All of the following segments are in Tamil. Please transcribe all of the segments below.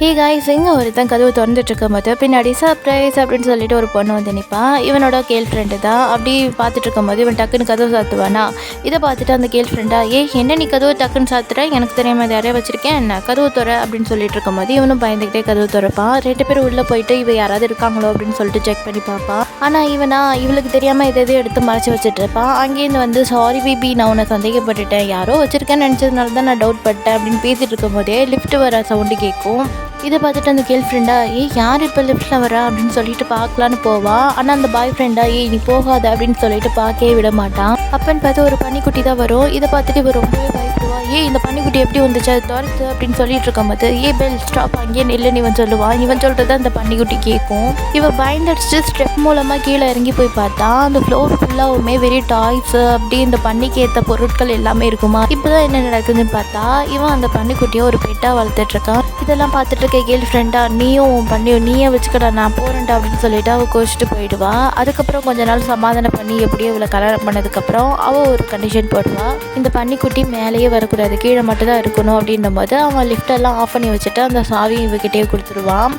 ஹே காய்ஸ் இங்கே ஒருத்தன் கதவு திறந்துட்டு இருக்கும்போது பின்னாடி சர்ப்ரைஸ் அப்படின்னு சொல்லிட்டு ஒரு பொண்ணு வந்து நிற்பான் இவனோட கேர்ள் ஃப்ரெண்டு தான். அப்படி பார்த்துட்டு இருக்கும்போது இவன் டக்குன்னு கதவு சாத்துவானா? இதை பார்த்துட்டு அந்த கேர்ள் ஃப்ரெண்டா ஏ என்ன நீ கதவு டக்குன்னு சாத்துற? எனக்கு தெரியாம அதை யாரையா வச்சிருக்கேன்? என்ன கதவு துற? அப்படின்னு சொல்லிட்டு இருக்கும்போது இவனும் பயந்துக்கிட்டே கதவு துறப்பான் ரெண்டு பேரும் உள்ளே போயிட்டு இவ யாராவது இருக்காங்களோ? அப்படின்னு சொல்லிட்டு செக் பண்ணி பார்ப்பான் ஆனால் இவனா இவளுக்கு தெரியாமல் எதை எதையும் எடுத்து மறைச்சி வச்சுட்டு இருப்பான் அங்கேருந்து வந்து சாரி பேபி நான் உன்னை சந்தேகப்பட்டுட்டேன். யாரோ வச்சிருக்கேன்னு நினச்சதுனால தான் நான் டவுட் பட்டேன். அப்படின்னு பேசிட்டு இருக்கும்போதே லிஃப்ட் வர சவுண்டு கேட்கும். இதை பார்த்துட்டு அந்த கேர்ள் ஃப்ரெண்டா ஏ யார் இப்போ லிஃப்ட்டில் வரா அப்படின்னு சொல்லிட்டு பார்க்கலான்னு போவா. ஆனால் அந்த பாய் ஃப்ரெண்டா ஏ நீ போகாத அப்படின்னு சொல்லிட்டு பார்க்கவே விட மாட்டான். அப்பன்னு பார்த்து ஒரு பன்னிக்குட்டி தான் வரும். இதை பார்த்துட்டு இவர் ரொம்பவே பயப்படுவா. ஏய் இந்த எப்படி எப்படி வந்துச்சு? அது துரத்து அப்படின்னு சொல்லிட்டு இருக்கும்போது ஏ பெல் ஸ்டாப் அங்கேயே நில்லுன்னு இவன் சொல்லுவான் இவன் சொல்கிறது அந்த பன்னிக்குட்டி கேட்கும் இவன் பயந்தடிச்சு. ஸ்டெப் மூலமாக கீழே இறங்கி போய் பார்த்தா அந்த ஃப்ளோர் ஃபுல்லாகவுமே வெறி டாய்ஸ் அப்படி இந்த பன்னிக்கு ஏற்ற பொருட்கள் எல்லாமே இருக்குமா? இப்போதான் என்ன நடக்குதுன்னு பார்த்தா இவன் அந்த பன்னிக்குட்டியை ஒரு பெட்டாக வளர்த்துட்டு இருக்கான். இதெல்லாம் பார்த்துட்டு இருக்க கேர்ள் ஃப்ரெண்டா நீயும் உன் பண்ணி நீயே வச்சுக்கடா நான் போறேன்டா அப்படின்னு சொல்லிட்டு அவள் கோச்சிட்டு போயிடுவா. அதுக்கப்புறம் கொஞ்ச நாள் சமாதானம் பண்ணி எப்படியோ இவளை கல்யாணம் பண்ணதுக்கப்புறம் அவள் ஒரு கண்டிஷன் போடுவா. இந்த பன்னிக்குட்டி மேலேயே வரக்கூடாது. கீழே மட்டும் தான் இருக்கணும் அப்படின்னும் போது அவன் லிஃப்டெல்லாம் ஆஃப் பண்ணி வச்சுட்டு அந்த சாவி இவகிட்டே கொடுத்துருவான்.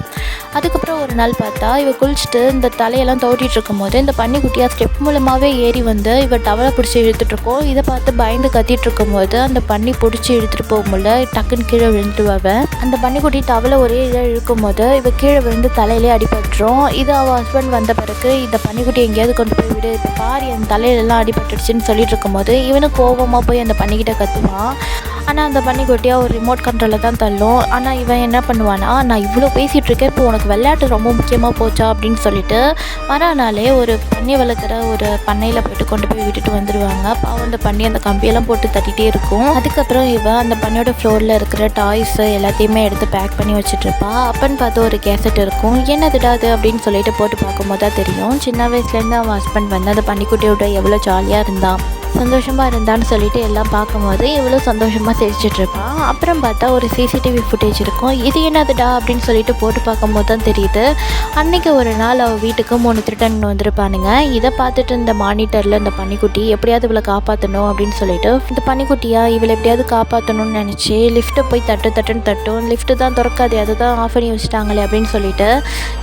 அதுக்கப்புறம் ஒரு நாள் பார்த்தா இவ குளிச்சுட்டு இந்த தலையெல்லாம் தோட்டிகிட்டு இருக்கும்போது இந்த பன்னிக்குட்டியாக ஸ்டெப் மூலமாகவே ஏறி வந்து இவ டவலை பிடிச்சி இழுத்துட்ருக்கோம் இதை பார்த்து பயந்து கத்திட்டு இருக்கும்போது அந்த பன்னி பிடிச்சி இழுத்துட்டு போகும்போது டக்குன்னு கீழே விழுந்துடுவாவ அந்த பன்னிக்குட்டி டவலை ஒரே இதாக இழுக்கும்போது இவ கீழே விழுந்து தலையிலே அடிபட்டுரும். இது அவள் ஹஸ்பண்ட் வந்த பிறகு இந்த பன்னிக்குட்டி எங்கேயாவது கொண்டு போய் விடு. இப்போ பாரு என் தலையிலெல்லாம் அடிபட்டுடுச்சுன்னு சொல்லிட்டு இருக்கும்போது இவனுக்கு கோபமாக போய் அந்த பன்னிக்கிட்ட கத்துவான். ஆனால் அந்த பன்னிக்குட்டியாக ஒரு ரிமோட் கண்ட்ரோலில் தான் தள்ளும். ஆனால் இவன் என்ன பண்ணுவானா நான் இவ்வளோ பேசிகிட்டு இருக்கேன் இப்போ உனக்கு விளையாட்டு ரொம்ப முக்கியமாக போச்சா? அப்படின்னு சொல்லிட்டு மறுநாளே ஒரு பண்ணி வளர்க்குற ஒரு பண்ணையில் போயிட்டு கொண்டு போய் விட்டுட்டு வந்துடுவாங்க பாவம் அந்த பண்ணி அந்த கம்பியெல்லாம் போட்டு தட்டிகிட்டே இருக்கும். அதுக்கப்புறம் இவன் அந்த பண்ணியோட ஃப்ளோரில் இருக்கிற டாய்ஸ் எல்லாத்தையுமே எடுத்து பேக் பண்ணி வச்சுட்ருப்பா அப்பன்னு பார்த்து ஒரு கேசட் இருக்கும். என்னதுடா அது அப்படின்னு சொல்லிட்டு போட்டு பார்க்கும்போது தான் தெரியும். சின்ன வயசுலேருந்து அவன் ஹஸ்பண்ட் வந்து அந்த பண்ணிக்குட்டியோட எவ்வளோ ஜாலியாக இருந்தான். சந்தோஷமாக இருந்தான்னு சொல்லிட்டு எல்லாம் பார்க்கும்போது இவ்வளோ சந்தோஷமாக சிரிச்சிட்டு இருப்பான் அப்புறம் பார்த்தா ஒரு சிசிடிவி ஃபுட்டேஜ் இருக்கும். இது என்னதுடா அப்படின்னு சொல்லிட்டு போட்டு பார்க்கும்போது தான் தெரியுது. அன்றைக்கி ஒரு நாள் அவள் வீட்டுக்கு மூணு திருடன் வந்திருப்பானுங்க. இதை பார்த்துட்டு இந்த மானிட்டரில் இந்த பன்னிக்குட்டி எப்படியாவது இவளை காப்பாற்றணும் அப்படின்னு சொல்லிட்டு இந்த பன்னிக்குட்டியா இவளை எப்படியாவது காப்பாற்றணும்னு நினச்சி லிஃப்ட்டை போய் தட்டு தட்டுன்னு தட்டும். லிஃப்ட்டு தான் திறக்காது அதை தான் ஆஃப் பண்ணி வச்சுட்டாங்களே அப்படின்னு சொல்லிட்டு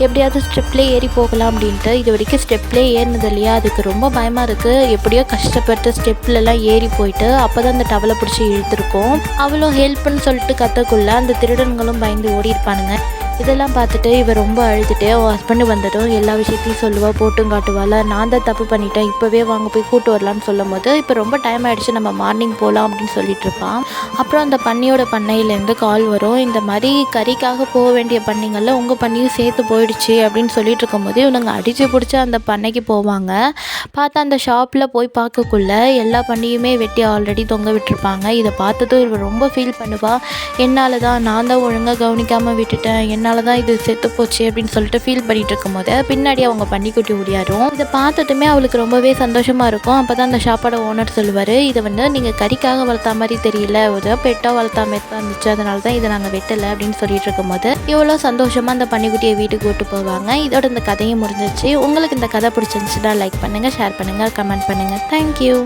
எப்படியாவது ஸ்டெப்லேயே ஏறி போகலாம் அப்படின்ட்டு இது வரைக்கும் ஸ்டெப்லேயே ஏறினது இல்லையா? அதுக்கு ரொம்ப பயமாக இருக்குது எப்படியோ கஷ்டப்பட்டு ஸ்டெப்லலாம் ஏறி போயிட்டு அப்போ தான் அந்த டவலை பிடிச்சி இழுத்துருக்கோம். அவளும் ஹெல்ப்னு சொல்லிட்டு கத்தக்குள்ள அந்த திருடன்களும் பயந்து ஓடி இருப்பானுங்க இதெல்லாம் பார்த்துட்டு இவர் ரொம்ப அழுதுட்டு அவள் ஹஸ்பண்டு வந்ததும் எல்லா விஷயத்தையும் சொல்லுவா போட்டும் காட்டுவாள்? நான் தான் தப்பு பண்ணிட்டேன். இப்போவே வாங்க போய் கூட்டு வரலான்னு சொல்லும் போது இப்போ ரொம்ப டைம் ஆகிடுச்சு நம்ம மார்னிங் போகலாம் அப்படின்னு சொல்லிட்டு இருப்பான் அப்புறம் அந்த பண்ணியோட பண்ணையிலேருந்து கால் வரும். இந்த மாதிரி கறிக்காக போக வேண்டிய பண்ணிங்களில் உங்கள் பண்ணியும் சேர்த்து போயிடுச்சு அப்படின்னு சொல்லிட்டு இருக்கும்போது இவனுங்க அடித்து பிடிச்சி அந்த பண்ணைக்கு போவாங்க. பார்த்தா அந்த ஷாப்பில் போய் பார்க்கக்குள்ள எல்லா பண்ணியுமே வெட்டி ஆல்ரெடி தொங்க விட்டுருப்பாங்க. இதை பார்த்ததும் இவர் ரொம்ப ஃபீல் பண்ணுவா. என்னால் தான் நான் தான் ஒழுங்காக கவனிக்காமல் விட்டுட்டேன். என்னால் தான் இது செத்து போச்சு அப்படின்னு சொல்லிட்டு ஃபீல் பண்ணிட்டு இருக்கும்போது பின்னாடி அவங்க பன்னிக்குட்டி ஓடியாரும் இதை பார்த்ததுமே அவளுக்கு ரொம்பவே சந்தோஷமாக இருக்கும். அப்போ தான் அந்த ஷாப்போட ஓனர் சொல்லுவார் இதை வந்து நீங்கள் கறிக்காக வளர்த்தா மாதிரி தெரியல. ஒரு பெட்டாக வளர்த்தா மாதிரி தான் இருந்துச்சு. அதனால தான் இதை நாங்கள் வெட்டலை. அப்படின்னு சொல்லிட்டு இருக்கும்போது இவ்வளோ சந்தோஷமாக அந்த பன்னிக்குட்டியை வீட்டுக்கு கூட்டு போவாங்க. இதோட இந்த கதையும் முடிஞ்சிச்சு உங்களுக்கு இந்த கதை பிடிச்சிருந்துச்சுன்னா லைக் பண்ணுங்கள் ஷேர் பண்ணுங்கள் கமெண்ட் பண்ணுங்கள் தேங்க்யூ